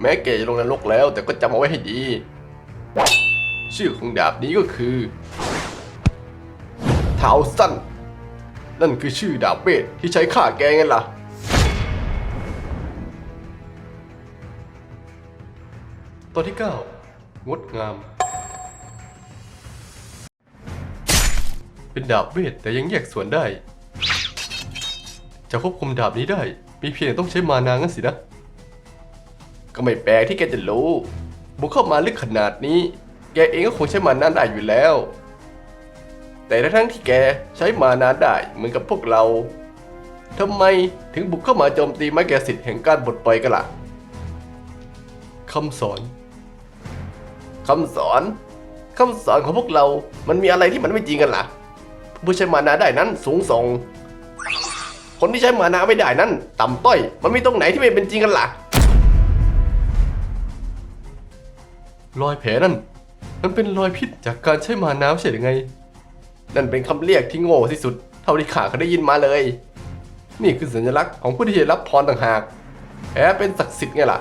แม้แกจะลงนรกแล้ว แต่ก็จำเอาไว้ให้ดี ชื่อของดาบนี้ก็คือเท้าสั้น นั่นคือชื่อดาบเวทที่ใช้ฆ่าแกไงล่ะตอนที่ 9 งดงาม เป็นดาบเวทแต่ยังแยกส่วนได้ จะควบคุมดาบนี้ได้ มีเพียงต่ต้องใช้มานางั้นสินะ ก็ไม่แปลกที่แกจะรู้ บุกเข้ามาลึกขนาดนี้ แกเองก็คงใช้มานานได้อยู่แล้ว แต่ทั้งที่แกใช้มานานได้เหมือนกับพวกเราทำไมถึงบุกเข้ามาโจมตีไม้แกสิทธิ์แห่งการบดปล่อยกันล่ะคำสอนคำสอนคำสอนของพวกเรา มันมีอะไรที่มันไม่จริงกันล่ะ ผู้ใช้มานาได้นั้นสูงส่ง คนที่ใช้มานาไม่ได้นั้น ต่ำต้อย มันมีตรงไหนที่ไม่เป็นจริงกันล่ะ รอยแผลนั่น มันเป็นรอยพิษจากการใช้มานาไม่ใช่หรือไง นั่นเป็นคำเรียกที่โง่ที่สุด เท่าที่ข้าเคยได้ยินมาเลย นี่คือสัญลักษณ์ของผู้ที่ได้รับพรต่างหากแผลเป็นศักดิ์สิทธิ์ไงล่ะ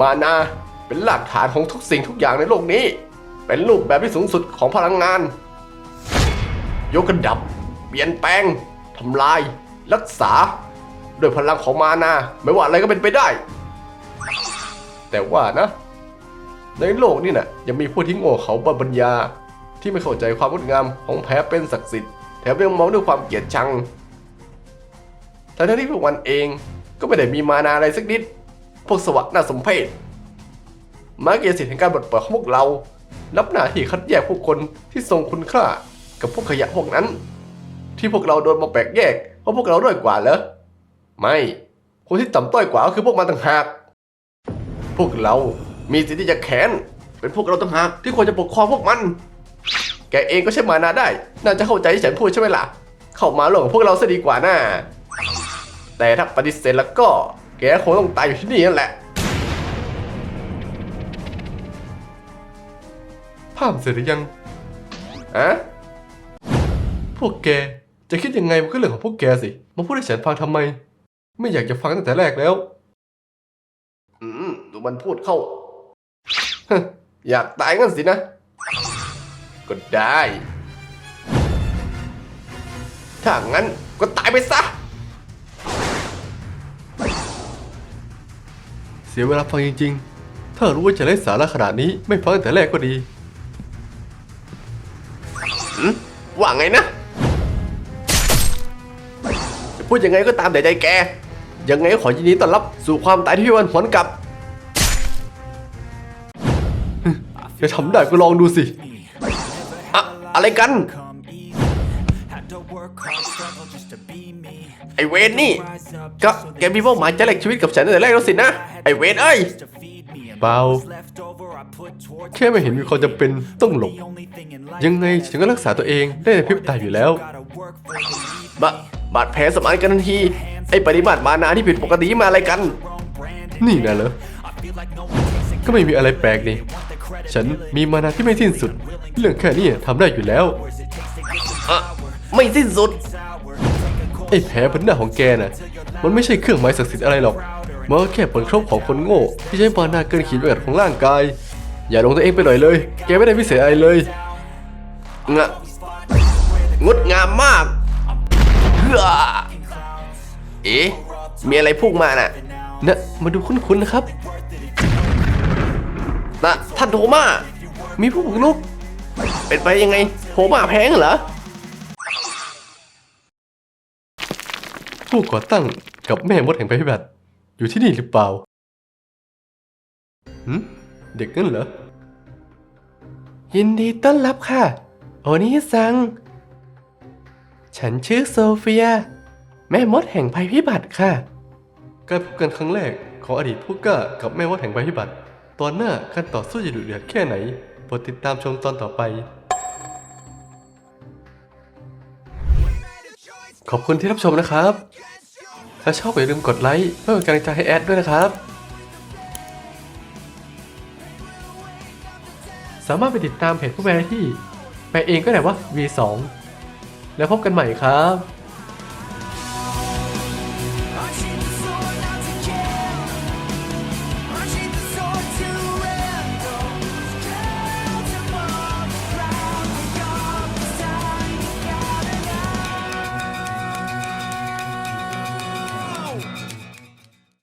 มานาเป็นหลักฐานของทุกสิ่งทุกอย่างในโลกนี้ เป็นรูปแบบที่สูงสุดของพลังงาน ยกกระดับ เปลี่ยนแปลงทำลาย รักษาด้วยพลังของมานา ไม่ว่าอะไรก็เป็นไปได้ แต่ว่านะ ในโลกนี่นะยังมีผู้ที่โง่เขาบปัญญา ที่ไม่เข้าใจความงดงามของแพ้เป็นศักดิ์สิทธิ์แถมยังมองด้วยความเกลียดชังแต่ทั้งที่พวกมันเองก็ไม่ได้มีมานาอะไรสักนิด พวกสวะน่าสมเพชมาเกียรติสิทธิ์แห่งการบดปล่อยของพวกเรา รับหน้าที่คัดแยกผู้คนที่ทรงคุณค่ากับพวกขยะพวกนั้น ที่พวกเราโดนมาแปลกแยกเพราะพวกเราด้อยกว่าเหรอไม่ คนที่ต่ำต้อยกว่าก็คือพวกมันต่างหาก พวกเรา มีสิทธิ์ที่จะแค้นเป็นพวกเราต่างหากที่ควรจะปกครองพวกมัน แกเองก็ใช้มานาได้ น่าจะเข้าใจที่ฉันพูดใช่ไหมล่ะ เข้ามาหลงกับพวกเราซะดีกว่าน่าแต่ถ้าปฏิเสธแล้วก็ แกคงต้องตายอยู่ที่นี่นั่นแหละ ภาพเสร็จหรือยังอะพวกแกจะคิดยังไงมันก็เรื่องของพวกแกสิ มาพูดให้ฉันฟังทำไม ไม่อยากจะฟังตั้งแต่แรกแล้ว อืมดูมันพูดเข้าฮะ อยากตายงั้นสินะ ก็ได้ ถ้างั้นก็ตายไปซะ เสียเวลาฟังจริง ๆ ถ้ารู้ว่าจะไร้สาระขนาดนี้ไม่ฟังตั้งแต่แรกก็ดีว่าไงนะ จะพูดยังไงก็ตามแต่ใจแก ยังไงก็ขอยินดีต้อนรับสู่ความตายที่ไม่มีวันหวนกลับ จะทำได้ก็ลองดูสิอะอะไรกัน ไอเวนนี่ ก็แกมีเป้าหมายจะแลกชีวิตกับฉันตั้งแต่แรกแล้วสินะ ไอเวนเอ้ยเปล่าแค่ไม่เห็นมีความจำเป็นต้องหลบ ยังไงฉันก็รักษาตัวเองได้ในพริบตาอยู่แล้วบะบาดแผลสมานกันทันที ไอปริมาตรมานาที่ผิดปกติมาอะไรกัน นี่นะเหรอ ก็ไม่มีอะไรแปลกนี่ ฉันมีมานาที่ไม่สิ้นสุด เรื่องแค่นี้ทำได้อยู่แล้วอะไม่สิ้นสุด ไอ้แผลบนหน้าของแกน่ะ มันไม่ใช่เครื่องหมายศักดิ์สิทธิ์อะไรหรอกมันก็แค่ผลครบของคนโง่ ที่ใช้มานาเกินขีดจำกัดของร่างกาย อย่าลงตัวเองไปหน่อยเลย แกไม่ได้พิเศษอะไรเลยงะงดงามมากเฮ้อเอ๊ะมีอะไรพุ่งมาน่ะนะมาดูคุ้นๆนะครับ นะท่านโทมามีผู้บุกรุก เป็นไปยังไงโทมาแพงเหรอ ผู้ก่อตั้งกับแม่มดแห่งภัยพิบัติอยู่ที่นี่หรือเปล่าหืมเด็กนั่นเหรอ ยินดีต้อนรับค่ะ โอนิซัง ฉันชื่อโซเฟีย แม่มดแห่งภัยพิบัติค่ะ การพบกันครั้งแรกของอดีตผู้กล้ากับแม่มดแห่งภัยพิบัติ ตอนหน้าการต่อสู้จะดุเดือดแค่ไหนโปรดติดตามชมตอนต่อไป ขอบคุณที่รับชมนะครับ ถ้าชอบอย่าลืมกดไลค์เพื่อเป็นกำลังใจให้แอดด้วยนะครับ สามารถไปติดตามเพจผู้แปลที่ แปลเองก็ได้ว่า V2 แล้วพบกันใหม่ครับ